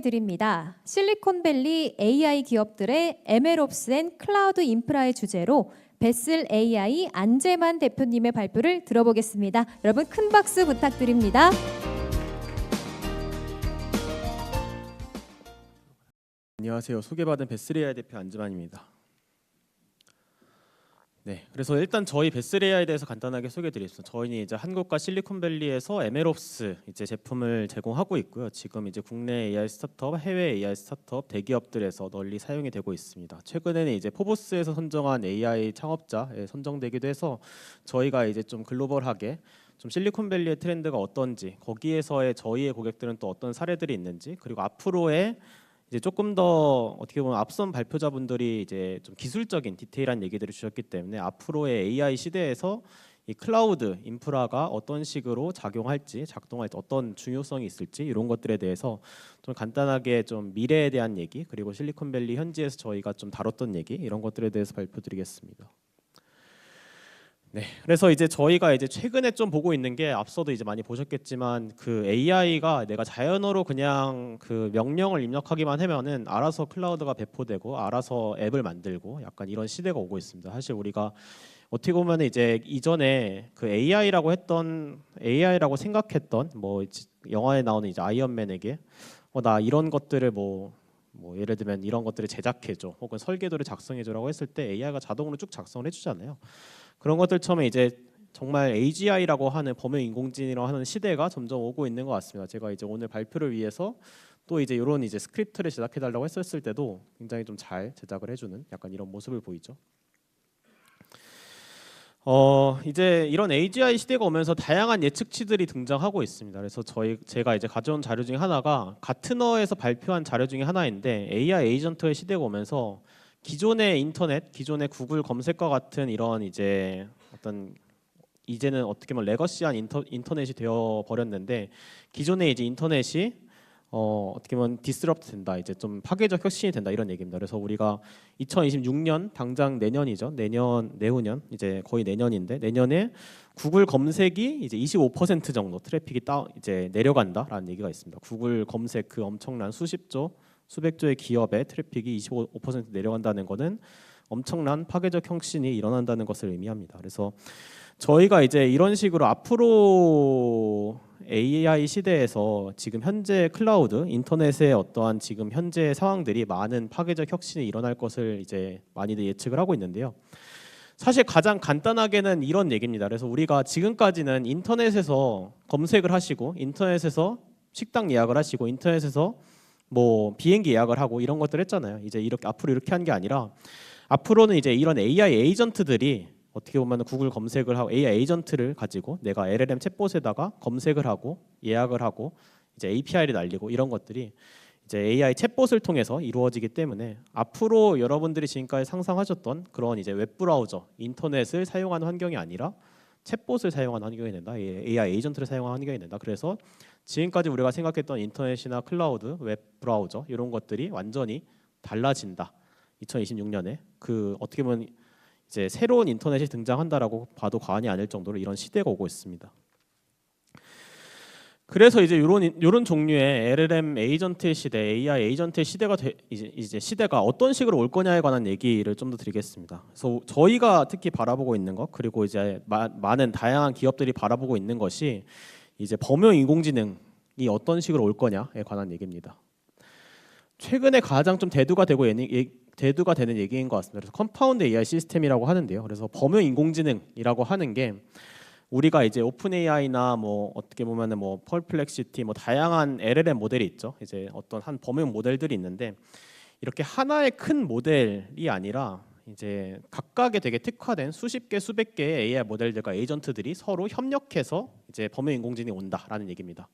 드립니다. 실리콘밸리 AI 기업들의 MLOps 앤 클라우드 인프라의 주제로 베슬 AI 안재만 대표님의 발표를 들어보겠습니다. 여러분 큰 박수 부탁드립니다. 안녕하세요. 소개받은 베스레이아이 대표 안지만입니다. 네, 그래서 일단 저희 베스레이아에 대해서 간단하게 소개드리겠습니다. 저희는 이제 한국과 실리콘밸리에서 MLOps 이제 제품을 제공하고 있고요. 지금 이제 국내 AI 스타트업, 해외 AI 스타트업, 대기업들에서 널리 사용이 되고 있습니다. 최근에는 이제 포브스에서 선정한 AI 창업자에 선정되기도 해서 저희가 이제 좀 글로벌하게 좀 실리콘밸리의 트렌드가 어떤지 거기에서의 저희의 고객들은 또 어떤 사례들이 있는지 그리고 앞으로의 이제 조금 더 어떻게 보면 앞선 발표자분들이 이제 좀 기술적인 디테일한 얘기들을 주셨기 때문에 앞으로의 AI 시대에서 이 클라우드 인프라가 어떤 식으로 작용할지 작동할 때 어떤 중요성이 있을지 이런 것들에 대해서 좀 간단하게 좀 미래에 대한 얘기 그리고 실리콘밸리 현지에서 저희가 좀 다뤘던 얘기 이런 것들에 대해서 발표드리겠습니다. 네, 그래서 이제 저희가 이제 최근에 좀 보고 있는 게 앞서도 이제 많이 보셨겠지만 그 AI가 내가 자연어로 그냥 그 명령을 입력하기만 하면은 알아서 클라우드가 배포되고 알아서 앱을 만들고 약간 이런 시대가 오고 있습니다. 사실 우리가 어떻게 보면 이제 이전에 그 AI라고 했던 AI라고 생각했던 뭐 지- 영화에 나오는 이제 아이언맨에게 어, 나 이런 것들을 뭐뭐 예를 들면 이런 것들을 제작해줘 혹은 설계도를 작성해줘라고 했을 때 AI가 자동으로 쭉 작성을 해주잖아요. 그런 것들처럼 이제 정말 AGI라고 하는 범용 인공지능이라고 하는 시대가 점점 오고 있는 것 같습니다. 제가 이제 오늘 발표를 위해서 또 이제 이런 이제 스크립트를 제작해 달라고 했었을 때도 굉장히 좀 잘 제작을 해주는 약간 이런 모습을 보이죠. 어 이제 이런 AGI 시대가 오면서 다양한 예측치들이 등장하고 있습니다. 그래서 저희 제가 이제 가져온 자료 중에 하나가 가트너에서 발표한 자료 중에 하나인데 AI 에이전트의 시대가 오면서 기존의 인터넷, 기존의 구글 검색과 같은 이런 이제 어떤 이제는 어떻게 보면 레거시한 인터, 인터넷이 되어 버렸는데 기존의 이제 인터넷이 어, 어떻게 보면 디스럽트 된다 이제 좀 파괴적 혁신이 된다 이런 얘기입니다. 그래서 우리가 2026년 당장 내년이죠. 내년 내후년 이제 거의 내년인데 내년에 구글 검색이 이제 25% 정도 트래픽이 따 이제 내려간다라는 얘기가 있습니다. 구글 검색 그 엄청난 수십조 수백 조의 기업의 트래픽이 25% 내려간다는 것은 엄청난 파괴적 혁신이 일어난다는 것을 의미합니다. 그래서 저희가 이제 이런 식으로 앞으로 AI 시대에서 지금 현재 클라우드 인터넷의 어떠한 지금 현재 상황들이 많은 파괴적 혁신이 일어날 것을 이제 많이들 예측을 하고 있는데요. 사실 가장 간단하게는 이런 얘기입니다. 그래서 우리가 지금까지는 인터넷에서 검색을 하시고 인터넷에서 식당 예약을 하시고 인터넷에서 뭐 비행기 예약을 하고 이런 것들 했잖아요. 이제 이렇게 앞으로 이렇게 한 게 아니라 앞으로는 이제 이런 AI 에이전트들이 어떻게 보면 구글 검색을 하고 AI 에이전트를 가지고 내가 LLM 챗봇에다가 검색을 하고 예약을 하고 이제 API를 날리고 이런 것들이 이제 AI 챗봇을 통해서 이루어지기 때문에 앞으로 여러분들이 지금까지 상상하셨던 그런 이제 웹 브라우저, 인터넷을 사용하는 환경이 아니라 챗봇을 사용하는 환경이 된다. AI 에이전트를 사용하는 환경이 된다. 그래서 지금까지 우리가 생각했던 인터넷이나 클라우드, 웹 브라우저 이런 것들이 완전히 달라진다. 2026년에 그 어떻게 보면 이제 새로운 인터넷이 등장한다라고 봐도 과언이 아닐 정도로 이런 시대가 오고 있습니다. 그래서 이제 이런 이런 종류의 LLM 에이전트의 시대, AI 에이전트의 시대가 되, 이제 이제 시대가 어떤 식으로 올 거냐에 관한 얘기를 좀 더 드리겠습니다. 그래서 저희가 특히 바라보고 있는 것 그리고 이제 마, 많은 다양한 기업들이 바라보고 있는 것이 이제 범용 인공지능이 어떤 식으로 올 거냐에 관한 얘기입니다. 최근에 가장 좀 대두가 되고 예니, 예, 대두가 되는 얘기인 것 같습니다. 그래서 컴파운드 AI 시스템이라고 하는데요. 그래서 범용 인공지능이라고 하는 게 우리가 이제 오픈 AI나 뭐 어떻게 보면은 뭐 펄플렉시티 뭐 다양한 LLM 모델이 있죠. 이제 어떤 한 범용 모델들이 있는데 이렇게 하나의 큰 모델이 아니라 이제 각각의 되게 특화된 수십 개 수백 개의 AI 모델들과 에이전트들이 서로 협력해서 이제 범용 인공지능이 온다라는 얘기입니다.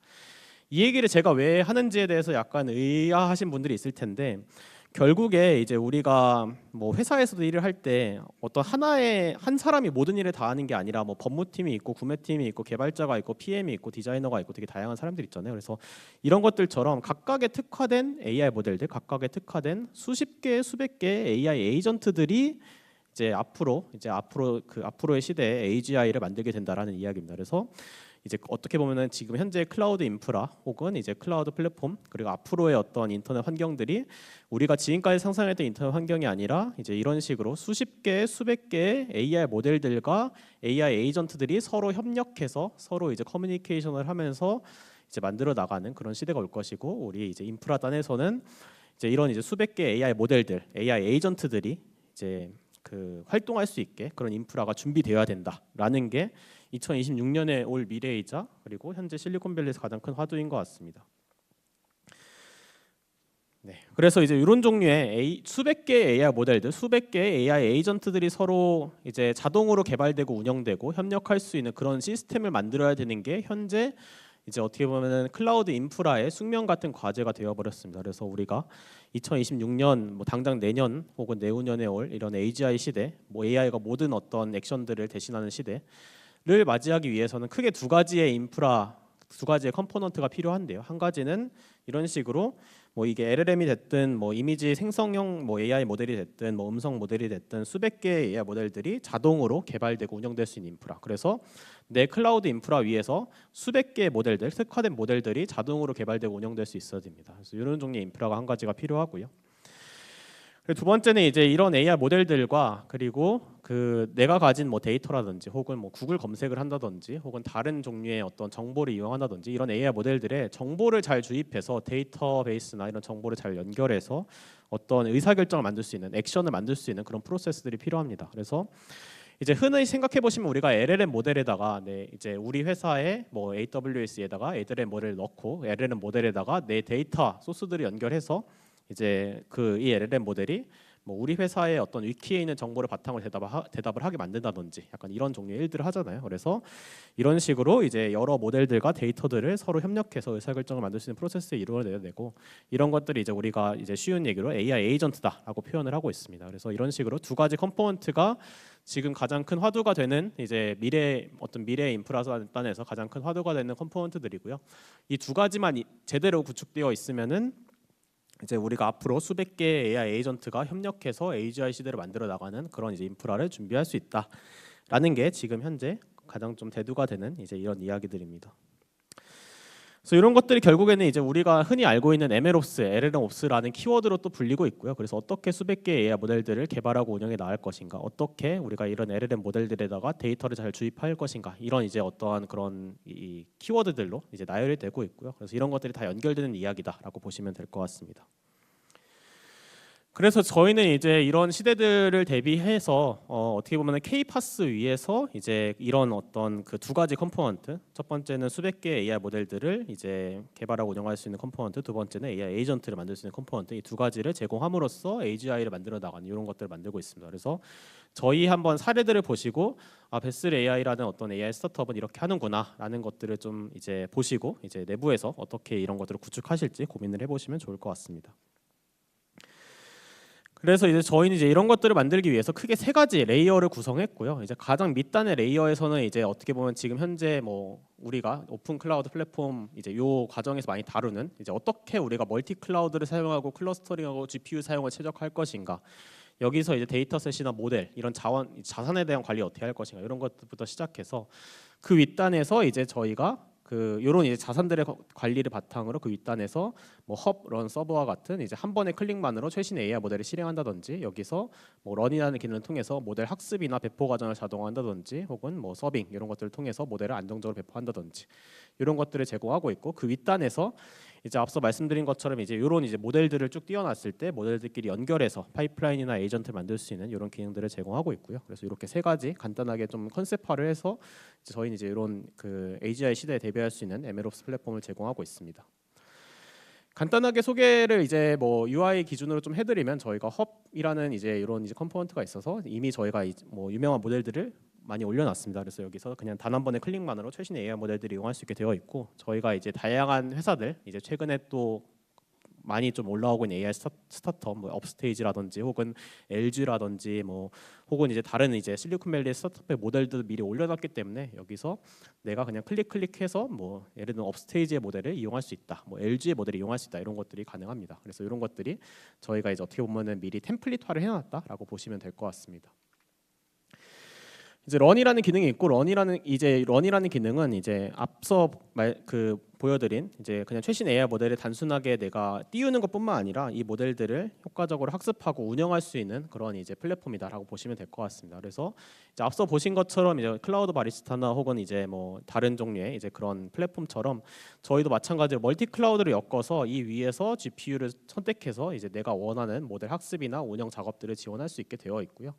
이 얘기를 제가 왜 하는지에 대해서 약간 의아하신 분들이 있을 텐데 결국에 이제 우리가 뭐 회사에서도 일을 할 때 어떤 하나의 한 사람이 모든 일을 다 하는 게 아니라 뭐 법무팀이 있고 구매팀이 있고 개발자가 있고 PM이 있고 디자이너가 있고 되게 다양한 사람들 있잖아요. 그래서 이런 것들처럼 각각의 특화된 AI 모델들, 각각의 특화된 수십 개, 수백 개의 AI 에이전트들이 이제 앞으로 이제 앞으로 그 앞으로의 시대에 AGI를 만들게 된다라는 이야기입니다. 그래서 이제 어떻게 보면은 지금 현재 클라우드 인프라 혹은 이제 클라우드 플랫폼 그리고 앞으로의 어떤 인터넷 환경들이 우리가 지금까지 상상했던 인터넷 환경이 아니라 이제 이런 식으로 수십 개, 수백 개의 AI 모델들과 AI 에이전트들이 서로 협력해서 서로 이제 커뮤니케이션을 하면서 이제 만들어 나가는 그런 시대가 올 것이고 우리 이제 인프라 단에서는 이제 이런 이제 수백 개 AI 모델들, AI 에이전트들이 이제 그 활동할 수 있게 그런 인프라가 준비되어야 된다라는 게 2026년에 올 미래이자 그리고 현재 실리콘밸리에서 가장 큰 화두인 것 같습니다. 네, 그래서 이제 이런 종류의 A, 수백 개의 AI 모델들, 수백 개의 AI 에이전트들이 서로 이제 자동으로 개발되고 운영되고 협력할 수 있는 그런 시스템을 만들어야 되는 게 현재 이제 어떻게 보면은 클라우드 인프라의 숙명 같은 과제가 되어 버렸습니다. 그래서 우리가 2026년 뭐 당장 내년 혹은 내후년에 올 이런 AGI 시대, 뭐 AI가 모든 어떤 액션들을 대신하는 시대를 맞이하기 위해서는 크게 두 가지의 인프라, 두 가지의 컴포넌트가 필요한데요. 한 가지는 이런 식으로 뭐 이게 LLM이 됐든 뭐 이미지 생성형 뭐 AI 모델이 됐든 뭐 음성 모델이 됐든 수백 개의 AI 모델들이 자동으로 개발되고 운영될 수 있는 인프라. 그래서 내 클라우드 인프라 위에서 수백 개의 모델들, 특화된 모델들이 자동으로 개발되고 운영될 수 있어야 됩니다. 그래서 이런 종류의 인프라가 한 가지가 필요하고요. 그리고 두 번째는 이제 이런 AI 모델들과 그리고 그 내가 가진 뭐 데이터라든지 혹은 뭐 구글 검색을 한다든지 혹은 다른 종류의 어떤 정보를 이용한다든지 이런 AI 모델들의 정보를 잘 주입해서 데이터베이스나 이런 정보를 잘 연결해서 어떤 의사결정을 만들 수 있는 액션을 만들 수 있는 그런 프로세스들이 필요합니다. 그래서 이제 흔히 생각해 보시면 우리가 LLM 모델에다가 네 이제 우리 회사의 뭐 AWS에다가 LLM 모델을 넣고 LLM 모델에다가 내 데이터 소스들을 연결해서 이제 그 이 LLM 모델이 뭐 우리 회사의 어떤 위키에 있는 정보를 바탕으로 대답을, 하, 대답을 하게 만든다든지 약간 이런 종류의 일들을 하잖아요. 그래서 이런 식으로 이제 여러 모델들과 데이터들을 서로 협력해서 의사결정을 만들 수 있는 프로세스에 이루어내야 되고 이런 것들이 이제 우리가 이제 쉬운 얘기로 AI 에이전트다라고 표현을 하고 있습니다. 그래서 이런 식으로 두 가지 컴포넌트가 지금 가장 큰 화두가 되는 이제 미래 어떤 미래 인프라 단에서 가장 큰 화두가 되는 컴포넌트들이고요. 이 두 가지만 이- 제대로 구축되어 있으면은 이제 우리가 앞으로 수백 개의 AI 에이전트가 협력해서 AGI 시대를 만들어 나가는 그런 이제 인프라를 준비할 수 있다라는 게 지금 현재 가장 좀 대두가 되는 이제 이런 이야기들입니다. 그래서 이런 것들이 결국에는 이제 우리가 흔히 알고 있는 MLOps, LLMOps라는 키워드로 또 불리고 있고요. 그래서 어떻게 수백 개의 AI 모델들을 개발하고 운영해 나갈 것인가, 어떻게 우리가 이런 LLM 모델들에다가 데이터를 잘 주입할 것인가, 이런 이제 어떠한 그런 이 키워드들로 이제 나열이 되고 있고요. 그래서 이런 것들이 다 연결되는 이야기다라고 보시면 될 것 같습니다. 그래서 저희는 이제 이런 시대들을 대비해서 어, 어떻게 보면 K-파스 위에서 이제 이런 어떤 그 두 가지 컴포넌트 첫 번째는 수백 개의 AI 모델들을 이제 개발하고 운영할 수 있는 컴포넌트 두 번째는 AI 에이전트를 만들 수 있는 컴포넌트 이 두 가지를 제공함으로써 AGI를 만들어 나가는 이런 것들을 만들고 있습니다. 그래서 저희 한번 사례들을 보시고 아 베슬 AI라는 어떤 AI 스타트업은 이렇게 하는구나라는 것들을 좀 이제 보시고 이제 내부에서 어떻게 이런 것들을 구축하실지 고민을 해보시면 좋을 것 같습니다. 그래서 이제 저희는 이제 이런 것들을 만들기 위해서 크게 세 가지 레이어를 구성했고요. 이제 가장 밑단의 레이어에서는 이제 어떻게 보면 지금 현재 뭐 우리가 오픈 클라우드 플랫폼 이제 요 과정에서 많이 다루는 이제 어떻게 우리가 멀티 클라우드를 사용하고 클러스터링하고 GPU 사용을 최적화할 것인가. 여기서 이제 데이터셋이나 모델 이런 자원 자산에 대한 관리 어떻게 할 것인가 이런 것부터 시작해서 그 윗단에서 이제 저희가 그 요런 이제 자산들의 거- 관리를 바탕으로 그 윗단에서 뭐 헙, 런 서버와 같은 이제 한 번의 클릭만으로 최신 AI 모델을 실행한다든지 여기서 뭐 런이라는 기능을 통해서 모델 학습이나 배포 과정을 자동화한다든지 혹은 뭐 서빙 이런 것들을 통해서 모델을 안정적으로 배포한다든지 이런 것들을 제공하고 있고 그 윗단에서 이제 앞서 말씀드린 것처럼 이제 이런 이제 모델들을 쭉 띄워놨을 때 모델들끼리 연결해서 파이프라인이나 에이전트를 만들 수 있는 이런 기능들을 제공하고 있고요. 그래서 이렇게 세 가지 간단하게 좀 컨셉화를 해서 이제 저희는 이제 이런 그 AGI 시대에 대비할 수 있는 MLOps 플랫폼을 제공하고 있습니다. 간단하게 소개를 이제 뭐 UI 기준으로 좀 해드리면 저희가 헙이라는 이제 이런 이제 컴포넌트가 있어서 이미 저희가 이- 뭐 유명한 모델들을 많이 올려놨습니다. 그래서 여기서 그냥 단 한 번의 클릭만으로 최신 AI 모델들을 이용할 수 있게 되어 있고 저희가 이제 다양한 회사들 이제 최근에 또 많이 좀 올라오고 있는 AI 스타, 스타트업 뭐 업스테이지라든지 혹은 LG라든지 뭐 혹은 이제 다른 이제 실리콘밸리 스타트업의 모델도 미리 올려놨기 때문에 여기서 내가 그냥 클릭 클릭해서 뭐 예를 들면 업스테이지의 모델을 이용할 수 있다, 뭐 LG의 모델을 이용할 수 있다 이런 것들이 가능합니다. 그래서 이런 것들이 저희가 이제 어떻게 보면은 미리 템플릿화를 해놨다라고 보시면 될 것 같습니다. 이제 런이라는 기능이 있고 런이라는 이제 런이라는 기능은 이제 앞서 말 그 보여드린 이제 그냥 최신 AI 모델을 단순하게 내가 띄우는 것뿐만 아니라 이 모델들을 효과적으로 학습하고 운영할 수 있는 그런 이제 플랫폼이다라고 보시면 될 것 같습니다. 그래서 이제 앞서 보신 것처럼 이제 클라우드 바리스타나 혹은 이제 뭐 다른 종류의 이제 그런 플랫폼처럼 저희도 마찬가지로 멀티 클라우드를 엮어서 이 위에서 GPU를 선택해서 이제 내가 원하는 모델 학습이나 운영 작업들을 지원할 수 있게 되어 있고요.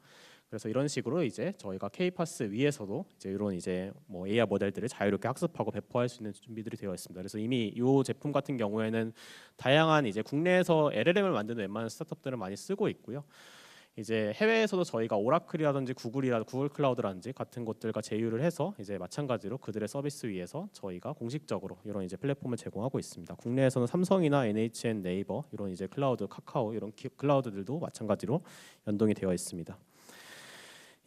그래서 이런 식으로 이제 저희가 K파스 위에서도 이제 이런 이제 뭐 AI 모델들을 자유롭게 학습하고 배포할 수 있는 준비들이 되어 있습니다. 그래서 이미 이 제품 같은 경우에는 다양한 이제 국내에서 LLM을 만드는 웬만한 스타트업들을 많이 쓰고 있고요. 이제 해외에서도 저희가 오라클이라든지 구글이라 구글 클라우드라든지 같은 곳들과 제휴를 해서 이제 마찬가지로 그들의 서비스 위에서 저희가 공식적으로 이런 이제 플랫폼을 제공하고 있습니다. 국내에서는 삼성이나 NHN, 네이버 이런 이제 클라우드, 카카오 이런 기- 클라우드들도 마찬가지로 연동이 되어 있습니다.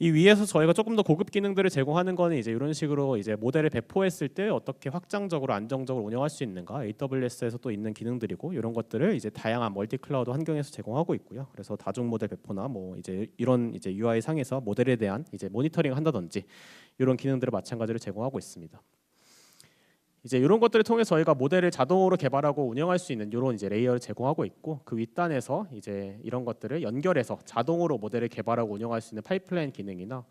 이 위에서 저희가 조금 더 고급 기능들을 제공하는 거는 이제 이런 식으로 이제 모델을 배포했을 때 어떻게 확장적으로 안정적으로 운영할 수 있는가 AWS에서 또 있는 기능들이고 이런 것들을 이제 다양한 멀티 클라우드 환경에서 제공하고 있고요. 그래서 다중 모델 배포나 뭐 이제 이런 이제 UI 상에서 모델에 대한 이제 모니터링 한다든지 이런 기능들을 마찬가지로 제공하고 있습니다. 이제 이런 것들을 통해 저희가 모델을 자동으로 개발하고 운영할 수 있는 이런 이제 레이어를 제공하고 있고 그 윗단에서 이제 이런 것들을 연결해서 자동으로 모델을 개발하고 운영할 수 있는 파이프라인 기능이나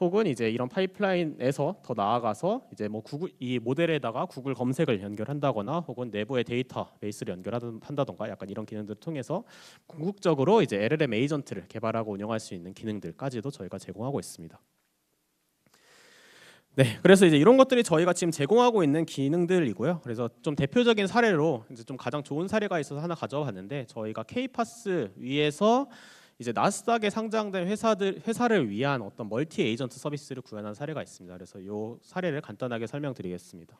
혹은 이제 이런 파이프라인에서 더 나아가서 이제 뭐 구글 이 모델에다가 구글 검색을 연결한다거나 혹은 내부의 데이터 베이스를 연결한다던가 약간 이런 기능들을 통해서 궁극적으로 이제 LLM 에이전트를 개발하고 운영할 수 있는 기능들까지도 저희가 제공하고 있습니다. 네, 그래서 이제 이런 것들이 저희가 지금 제공하고 있는 기능들이고요. 그래서 좀 대표적인 사례로 이제 좀 가장 좋은 사례가 있어서 하나 가져봤는데 저희가 K파스 위에서 이제 나스닥에 상장된 회사들 회사를 위한 어떤 멀티 에이전트 서비스를 구현한 사례가 있습니다. 그래서 이 사례를 간단하게 설명드리겠습니다.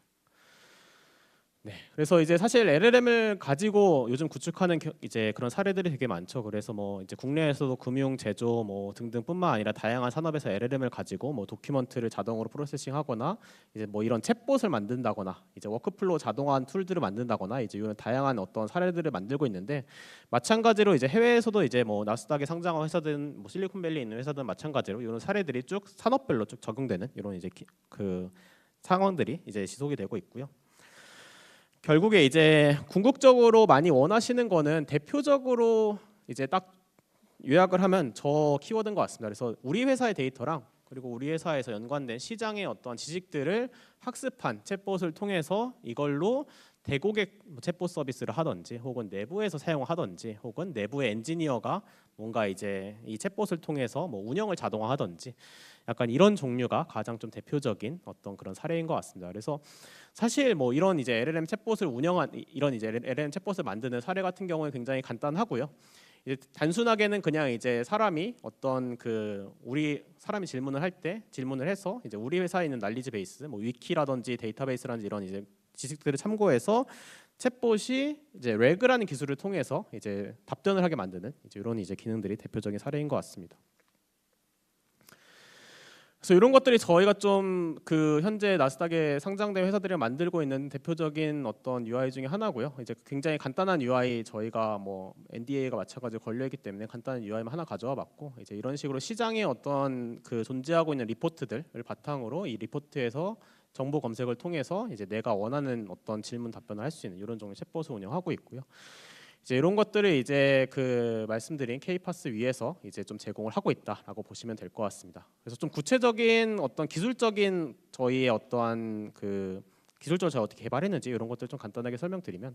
네, 그래서 이제 사실 LLM을 가지고 요즘 구축하는 겨- 이제 그런 사례들이 되게 많죠. 그래서 뭐 이제 국내에서도 금융, 제조 뭐 등등뿐만 아니라 다양한 산업에서 LLM을 가지고 뭐 도큐먼트를 자동으로 프로세싱하거나 이제 뭐 이런 챗봇을 만든다거나 이제 워크플로우 자동화한 툴들을 만든다거나 이제 이런 다양한 어떤 사례들을 만들고 있는데 마찬가지로 이제 해외에서도 이제 뭐 나스닥에 상장한 회사든 뭐 실리콘밸리에 있는 회사든 마찬가지로 이런 사례들이 쭉 산업별로 쭉 적용되는 이런 이제 기- 그 상황들이 이제 지속이 되고 있고요. 결국에 이제 궁극적으로 많이 원하시는 거는 대표적으로 이제 딱 요약을 하면 저 키워드인 것 같습니다. 그래서 우리 회사의 데이터랑 그리고 우리 회사에서 연관된 시장의 어떤 지식들을 학습한 챗봇을 통해서 이걸로 대고객 뭐 챗봇 서비스를 하든지 혹은 내부에서 사용하든지 혹은 내부의 엔지니어가 뭔가 이제 이 챗봇을 통해서 뭐 운영을 자동화하든지 약간 이런 종류가 가장 좀 대표적인 어떤 그런 사례인 것 같습니다. 그래서 사실 뭐 이런 이제 LLM 챗봇을 운영한 이- 이런 이제 LLM 챗봇을 만드는 사례 같은 경우는 굉장히 간단하고요. 이제 단순하게는 그냥 이제 사람이 어떤 그 우리 사람이 질문을 할 때 질문을 해서 이제 우리 회사에 있는 난리지 베이스, 뭐 위키라든지 데이터베이스라든지 이런 이제 지식들을 참고해서 챗봇이 이제 레그라는 기술을 통해서 이제 답변을 하게 만드는 이제 이런 이제 기능들이 대표적인 사례인 것 같습니다. 그래서 이런 것들이 저희가 좀 그 현재 나스닥에 상장된 회사들이 만들고 있는 대표적인 어떤 UI 중에 하나고요. 이제 굉장히 간단한 UI 저희가 뭐 NDA가 마찬가지로 걸려 있기 때문에 간단한 UI만 하나 가져와 봤고 이제 이런 식으로 시장에 어떤 그 존재하고 있는 리포트들을 바탕으로 이 리포트에서 정보 검색을 통해서 이제 내가 원하는 어떤 질문 답변을 할 수 있는 이런 종류의 챗봇을 운영하고 있고요. 이제 이런 것들을 이제 그 말씀드린 K파스 위에서 이제 좀 제공을 하고 있다라고 보시면 될 것 같습니다. 그래서 좀 구체적인 어떤 기술적인 저희의 어떠한 그 기술적으로 저희가 어떻게 개발했는지 이런 것들 좀 간단하게 설명드리면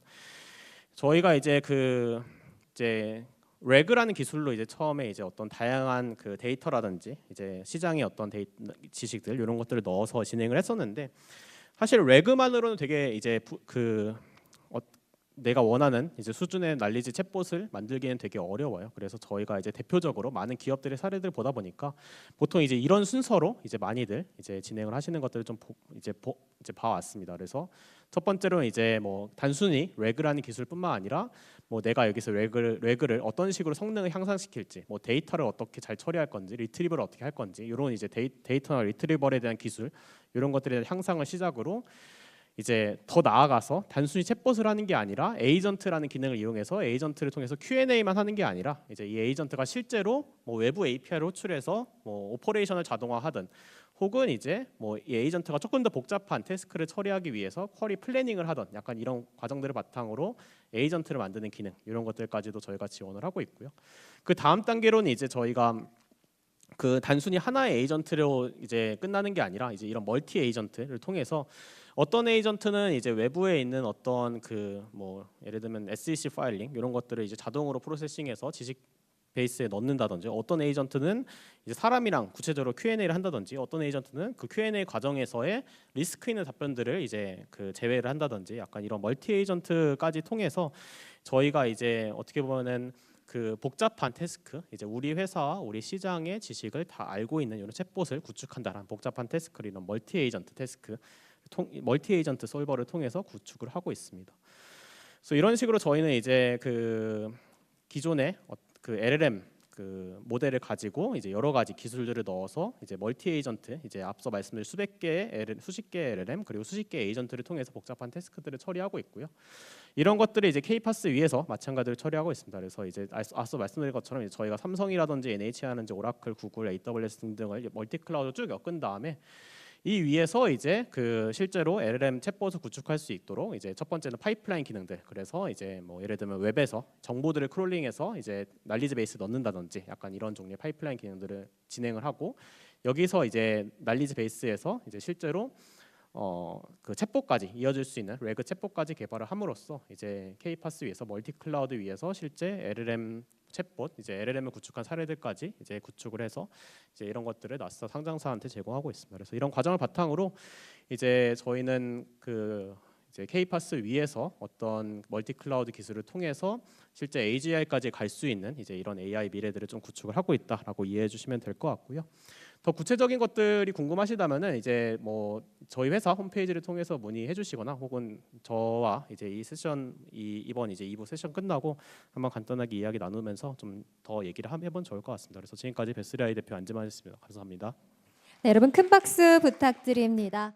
저희가 이제 그 이제 레그라는 기술로 이제 처음에 이제 어떤 다양한 그 데이터라든지 이제 시장의 어떤 데이, 지식들 이런 것들을 넣어서 진행을 했었는데 사실 레그만으로는 되게 이제 부, 그 어, 내가 원하는 이제 수준의 난리지 챗봇을 만들기는 되게 어려워요. 그래서 저희가 이제 대표적으로 많은 기업들의 사례들 보다 보니까 보통 이제 이런 순서로 이제 많이들 이제 진행을 하시는 것들을 좀 보, 이제 보, 이제 봐왔습니다. 그래서 첫 번째로는 이제 뭐 단순히 레그라는 기술뿐만 아니라 뭐 내가 여기서 레그를, 레그를 어떤 식으로 성능을 향상시킬지, 뭐 데이터를 어떻게 잘 처리할 건지, 리트리버를 어떻게 할 건지 이런 이제 데이, 데이터나 리트리버에 대한 기술 이런 것들에 대한 향상을 시작으로 이제 더 나아가서 단순히 챗봇을 하는 게 아니라 에이전트라는 기능을 이용해서 에이전트를 통해서 Q&A만 하는 게 아니라 이제 이 에이전트가 실제로 뭐 외부 API를 호출해서 뭐 오퍼레이션을 자동화하든 혹은 이제 뭐 이 에이전트가 조금 더 복잡한 태스크를 처리하기 위해서 쿼리 플래닝을 하던 약간 이런 과정들을 바탕으로 에이전트를 만드는 기능 이런 것들까지도 저희가 지원을 하고 있고요. 그 다음 단계로는 이제 저희가 그 단순히 하나의 에이전트로 이제 끝나는 게 아니라 이제 이런 멀티 에이전트를 통해서 어떤 에이전트는 이제 외부에 있는 어떤 그 뭐 예를 들면 SEC 파일링 이런 것들을 이제 자동으로 프로세싱해서 지식 베이스에 넣는다든지 어떤 에이전트는 이제 사람이랑 구체적으로 Q&A를 한다든지 어떤 에이전트는 그 Q&A 과정에서의 리스크 있는 답변들을 이제 그 제외를 한다든지 약간 이런 멀티 에이전트까지 통해서 저희가 이제 어떻게 보면은 그 복잡한 태스크 이제 우리 회사와 우리 시장의 지식을 다 알고 있는 이런 챗봇을 구축한다라는 복잡한 태스크를 이런 멀티 에이전트 태스크 통, 멀티 에이전트 솔버를 통해서 구축을 하고 있습니다. 그래서 이런 식으로 저희는 이제 그 기존의 어- 그 LLM 그 모델을 가지고 이제 여러 가지 기술들을 넣어서 이제 멀티 에이전트 이제 앞서 말씀드린 수백 개의 LLM, 수십 개의 LLM 그리고 수십 개의 에이전트를 통해서 복잡한 태스크들을 처리하고 있고요. 이런 것들을 이제 K파스 위에서 마찬가지로 처리하고 있습니다. 그래서 이제 앞서- 말씀드린 것처럼 저희가 삼성이라든지 NH라든지 오라클, 구글, AWS 등등을 멀티 클라우드 쭉 엮은 다음에 이 위에서 이제 그 실제로 LLM 챗봇을 구축할 수 있도록 이제 첫 번째는 파이프라인 기능들. 그래서 이제 뭐 예를 들면 웹에서 정보들을 크롤링해서 이제 난리지 베이스 넣는다든지 약간 이런 종류의 파이프라인 기능들을 진행을 하고 여기서 이제 난리지 베이스에서 이제 실제로 어 그 챗봇까지 이어질 수 있는 레그 챗봇까지 개발을 함으로써 이제 K파스 위에서 멀티 클라우드 위에서 실제 LLM 챗봇 이제 LLM을 구축한 사례들까지 이제 구축을 해서 이제 이런 것들을 나스닥 상장사한테 제공하고 있습니다. 그래서 이런 과정을 바탕으로 이제 저희는 그 이제 K파스 위에서 어떤 멀티 클라우드 기술을 통해서 실제 AGI까지 갈 수 있는 이제 이런 AI 미래들을 좀 구축을 하고 있다라고 이해해 주시면 될 것 같고요. 더 구체적인 것들이 궁금하시다면은 이제 뭐 저희 회사 홈페이지를 통해서 문의해 주시거나 혹은 저와 이제 이 세션 이 이번 이제 2부 세션 끝나고 한번 간단하게 이야기 나누면서 좀 더 얘기를 함- 해보면 좋을 것 같습니다. 그래서 지금까지 베스리아이 대표 안재만이었습니다. 감사합니다. 네, 여러분 큰 박수 부탁드립니다.